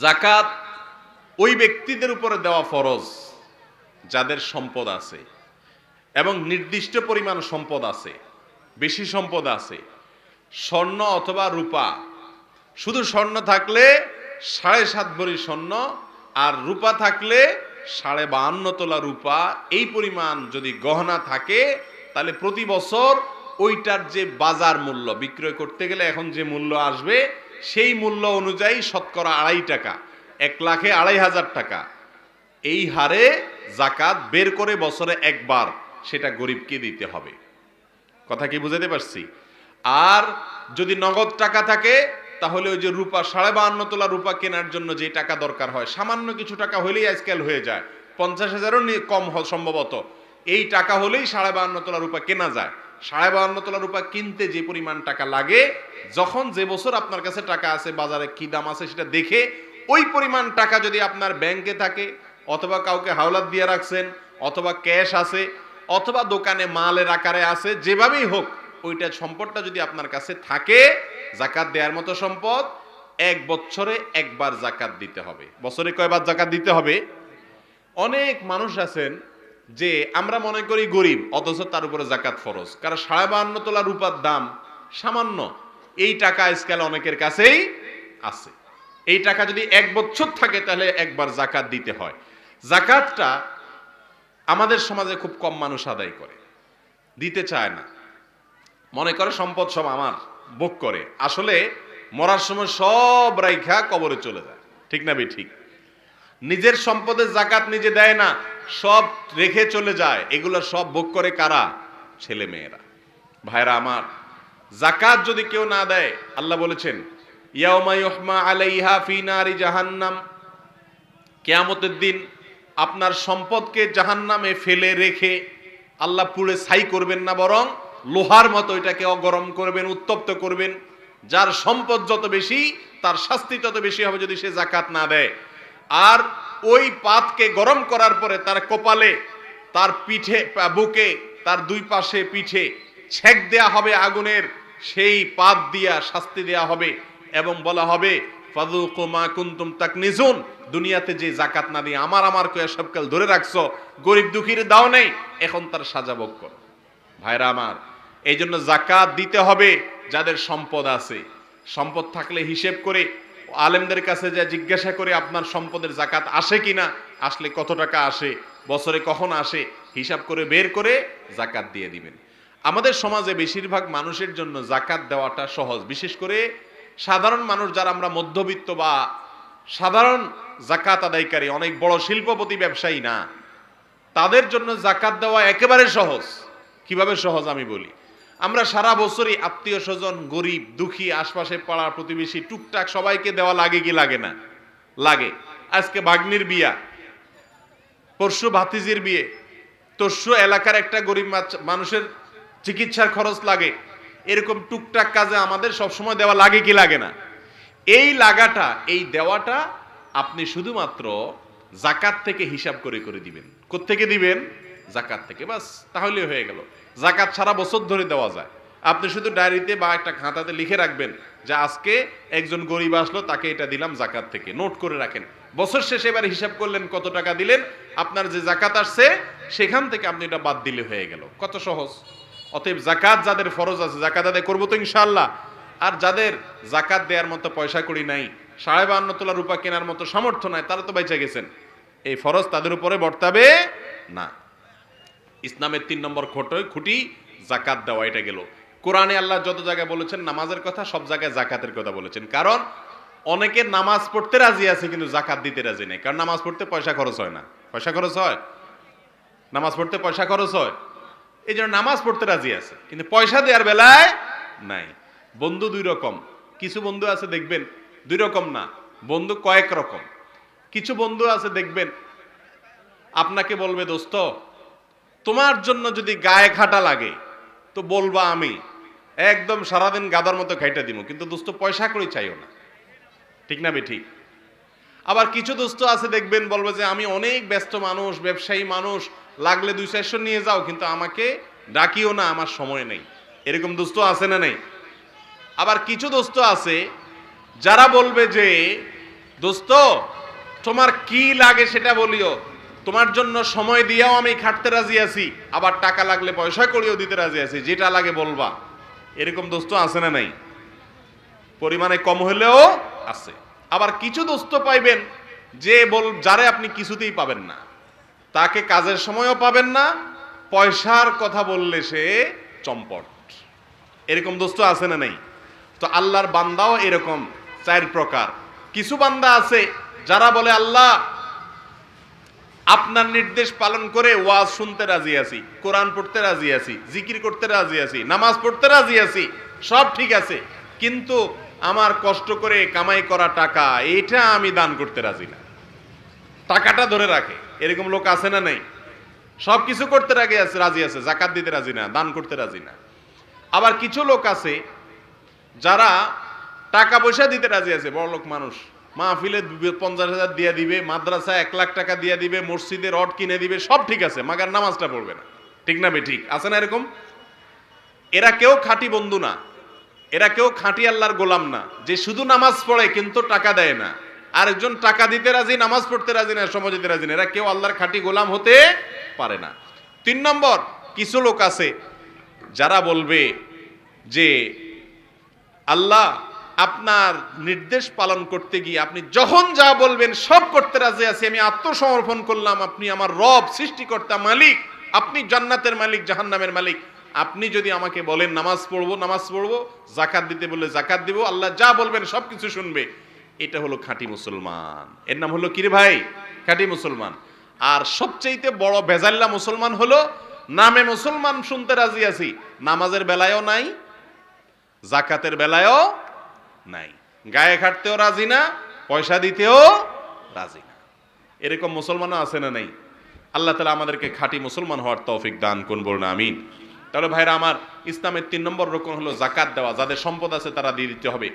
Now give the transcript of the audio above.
জাকাত ওই ব্যক্তিদের উপরে দেওয়া ফরজ, যাদের সম্পদ আছে। এবং নির্দিষ্ট পরিমাণ সম্পদ আছে, বেশি সম্পদ আছে। স্বর্ণ অথবা রূপা। শুধু স্বর্ণ থাকলে সাড়ে সাত ভরি স্বর্ণ, আর রূপা থাকলে সাড়ে বাহান্ন তোলা রূপা। এই পরিমাণ যদি গহনা থাকে, তাহলে প্রতি বছর ওইটার যে বাজার মূল্য, বিক্রয় করতে গেলে এখন যে মূল্য আসবে সেই মূল্য অনুযায়ী শতকরা আড়াই টাকা, এক লাখে আড়াই হাজার টাকা। এই হারে জাকাত বের করে বছরে একবার, সেটা গরিবকে দিতে হবে। কথা কি বুঝাতে পারছি? আর যদি নগদ টাকা থাকে, তাহলে ওই যে রূপা, সাড়ে বাহান্ন তোলা রূপা কেনার জন্য যে টাকা দরকার হয়, সামান্য কিছু টাকা হলেই আজকাল হয়ে যায়। পঞ্চাশ হাজারও কম সম্ভবত। এই টাকা হলেই সাড়ে বাহান্ন তোলা রূপা কেনা যায়। সাড়ে বাহান্ন তোলা রূপা কিনতে যে পরিমাণ টাকা লাগে, যখন যে বছর আপনার কাছে টাকা আছে, বাজারে কি দাম আছে সেটা দেখে, ওই পরিমাণ টাকা যদি আপনার ব্যাংকে থাকে, অথবা কাউকে হাওলাত দিয়ে রাখছেন, অথবা ক্যাশ আছে, অথবা দোকানে মালের আকারে আছে, যেভাবেই হোক, ওইটা সম্পদটা যদি আপনার কাছে থাকে, জাকাত দেওয়ার মতো সম্পদ, এক বছরে একবার জাকাত দিতে হবে। বছরে কয়বার জাকাত দিতে হবে? অনেক মানুষ আছেন যে আমরা মনে করি গরিব, অথচ তার উপরে জাকাত ফরজ। কারণ সাড়ে বাহান্ন তোলা রূপার দাম সামান্য। এই টাকা আজকাল অনেকের কাছেই আছে। এই টাকা যদি এক বছর থাকে, তাহলে একবার জাকাত দিতে হয়। জাকাতটা আমাদের সমাজে খুব কম মানুষ আদায় করে। দিতে চায় না। মনে করে সম্পদ সব আমার, ভোগ করে। আসলে মরার সময় সব রাইখা কবরে চলে যায়। ঠিক না বে ঠিক? নিজের সম্পদের জাকাত নিজে দেয় না। সব রেখে চলে যায়। এগুলো সব ভোগ করে কারা? ছেলে মেয়েরা। ভাইরা আমার জাকাত যদি কেউ না দেয়, আল্লাহ বলেছেন জাহান্নাম। কেয়ামতের দিন আপনার সম্পদকে জাহান্নামে ফেলে রেখে আল্লাহ পুড়ে ছাই করবেন না, বরং লোহার মতো এটাকে অগরম করবেন, উত্তপ্ত করবেন। যার সম্পদ যত বেশি, তার শাস্তি তত বেশি হবে যদি সে জাকাত না দেয়। আর ওই পাতকে গরম করার পরে তার কপালে, তার পিঠে, বুকে, তার দুই পাশে পিঠে ছেক দেয়া হবে আগুনের, সেই পাত দিয়া শাস্তি দেয়া হবে এবং বলা হবে তাকনিজুন দুনিয়াতে যে জাকাত না দিয়ে আমার আমার কয়ে সবকাল ধরে রাখছো, গরিব দুঃখীর দাও নেই, এখন তার সাজা ভোগ করো। ভাইরা আমার এই জন্য জাকাত দিতে হবে যাদের সম্পদ আছে। সম্পদ থাকলে হিসেব করে আলেমদের কাছে যা জিজ্ঞাসা করে, আপনার সম্পদের জাকাত আসে কিনা? আসলে কত টাকা আসে? বছরে কখন আসে? হিসাব করে বের করে জাকাত দিয়ে দিবেন। আমাদের সমাজে বেশিরভাগ মানুষের জন্য জাকাত দেওয়াটা সহজ। বিশেষ করে সাধারণ মানুষ যারা আমরা মধ্যবিত্ত বা সাধারণ জাকাত আদায়কারী, অনেক বড় শিল্পপতি ব্যবসায়ী না, তাদের জন্য জাকাত দেওয়া একেবারে সহজ। কীভাবে সহজ আমি বলি? আমরা সারা বছরই আত্মীয় স্বজন, গরিব, দুঃখী, আশপাশে পাড়া প্রতিবেশী, টুকটাক সবাইকে দেওয়া লাগে কি লাগে না? লাগে। আজকে বাগ্নির বিয়া, পরশু ভাতিজির বিয়ে। তরশু এলাকার একটা গরিব মানুষের চিকিৎসার খরচ লাগে। এরকম টুকটাক কাজে আমাদের সবসময় দেওয়া লাগে কি লাগে না? এই লাগাটা, এই দেওয়াটা আপনি শুধুমাত্র জাকাত থেকে হিসাব করে করে দিবেন। কোত্থেকে দিবেন? জাকাত থেকে, বাস তাহলে হয়ে গেল। জাকাত সারা বছর ধরে দেওয়া যায়। আপনি শুধু ডায়েরিতে বা একটা খাতাতে লিখে রাখবেন যে আজকে একজন গরিব আসলো, তাকে এটা দিলাম জাকাত থেকে। নোট করে রাখেন। বছর শেষে এবার হিসাব করলেন কত টাকা দিলেন, আপনার যে জাকাত আসছে, সেখান থেকে আপনি এটা বাদ দিলে হয়ে গেল। কত সহজ। অতএব জাকাত যাদের ফরজ আছে জাকাত আদায় করব তো ইনশাল্লাহ আর যাদের জাকাত দেওয়ার মতো পয়সা করি নাই, সাড়ে বান্ন তোলা রূপা কেনার মতো সামর্থ্য নাই, তারা তো বেঁচে গেছেন। এই ফরজ তাদের উপরে বর্তাবে না। ইসলামের তিন নম্বর খোটো খুঁটি জাকাত দেওয়া, এটা গেল। কোরআনে আল্লাহ যত জায়গায় বলেছেন নামাজের কথা, সব জায়গায় জাকাতের কথা বলেছেন। কারণ অনেকে নামাজ পড়তে রাজি আছে, কিন্তু জাকাত দিতে রাজি নেই। কারণ নামাজ পড়তে পয়সা খরচ হয় না। পয়সা খরচ হয়? নামাজ পড়তে পয়সা খরচ হয়? এই জন্য নামাজ পড়তে রাজি আছে, কিন্তু পয়সা দেওয়ার বেলায় নাই। বন্ধু দুই রকম। কিছু বন্ধু আছে, দেখবেন, দুই রকম না, বন্ধু কয়েক রকম। কিছু বন্ধু আছে, দেখবেন, আপনাকে বলবে, দোস্ত তোমার জন্য যদি গায়ে খাটা লাগে, তো বলবা আমি। একদম সারাদিন গাদার মতো খাইটা দিব কিন্তু দোস্ত পয়সা করে চাইও না। ঠিক না বে ঠিক আবার কিছু দোস্ত আছে দেখবেন, বলবে যে আমি অনেক ব্যস্ত মানুষ, ব্যবসায়ী মানুষ, লাগলে দুই চারশো নিয়ে যাও, কিন্তু আমাকে ডাকিও না, আমার সময় নেই। এরকম দোস্ত আছে না নেই? আবার কিছু দোস্ত আছে, যারা বলবে যে দোস্ত তোমার কি লাগে সেটা বলিও। তোমার জন্য সময় দিয়েও আমি খাটতে রাজি আছি, আবার টাকা লাগলে পয়সা করিও দিতে রাজি আছি, যেটা লাগে বলবা। এরকম দোস্ত আছে না নাই? পরিমাণে কম হলেও আছে। আবার কিছু দোস্ত পাইবেন, যে বল, যারে আপনি কিছুতেই পাবেন না। তাকে কাজের সময়ও পাবেন না, পয়সার কথা বললে সে চম্পট। এরকম দোস্ত আছে না নেই? তো আল্লাহর বান্দাও এরকম, চার প্রকার। কিছু বান্দা আছে, যারা বলে, আল্লাহ আপনার নির্দেশ পালন করে ওয়াজ শুনতে রাজি আছি, কোরআন পড়তে রাজি আছি, জিকির করতে রাজি আছি, নামাজ পড়তে রাজি আছি, সব ঠিক আছে। কিন্তু আমার কষ্ট করে কামাই করা টাকা এটা আমি দান করতে রাজি না। টাকাটা ধরে রাখে, এরকম লোক আছে না নাই? সব কিছু করতে রাজি আছে রাজি আছে, জাকাত দিতে রাজি না, দান করতে রাজি না। আবার কিছু লোক আছে যারা টাকা পয়সা দিতে রাজি আছে বড় লোক মানুষ। মাহফিলে পঞ্চাশ হাজার দিয়ে দিবে মাদ্রাসা এক লাখ টাকা দিয়ে দিবে, মসজিদে রড কিনে দিবে, সব ঠিক আছে, মাগার নামাজটা পড়বে না। ঠিক না বে ঠিক? আছে না এরকম? এরা কেউ খাঁটি বন্ধু না, এরা কেউ খাঁটি আল্লাহর গোলাম না, যে শুধু নামাজ পড়ে কিন্তু টাকা দেয় না। আরেকজন টাকা দিতে রাজি, নামাজ পড়তে রাজি না, সময় দিতে রাজি না, এরা কেউ আল্লাহর খাঁটি গোলাম হতে পারে না। তিন নম্বর, কিছু লোক আছে, যারা বলবে যে আল্লাহ আপনার নির্দেশ পালন করতে গিয়ে আপনি যখন যা বলবেন সব করতে রাজি আছি, আমি আত্মসমর্পণ করলাম, আপনি আমার রব, সৃষ্টিকর্তা, মালিক, আপনি জান্নাতের মালিক, জাহান্নামের মালিক। আপনি যদি আমাকে বলেন, নামাজ পড়ব নামাজ পড়ব জাকাত দিতে বলে জাকাত দিব, আল্লাহ যা বলবেন সব কিছু শুনবে। এটা হলো খাঁটি মুসলমান। এর নাম হলো কিরে ভাই? খাঁটি মুসলমান। আর সবচেয়েতে বড় বেজাল্লা মুসলমান হলো, নামে মুসলমান শুনতে রাজি আছি। নামাজের বেলায়ও নাই জাকাতের বেলায়ও নাই। গায়ে খাটতেও রাজি না, পয়সা দিতেও রাজি না। এরকম মুসলমানও আছে না নাই? আল্লাহ তালা আমাদেরকে খাঁটি মুসলমান হওয়ার তৌফিক দান কোন বলুন, আমিন। তাহলে ভাইরা, আমার ইসলামের তিন নম্বর রকম হলো জাকাত দেওয়া। যাদের সম্পদ আছে তারা দিয়ে দিতে হবে।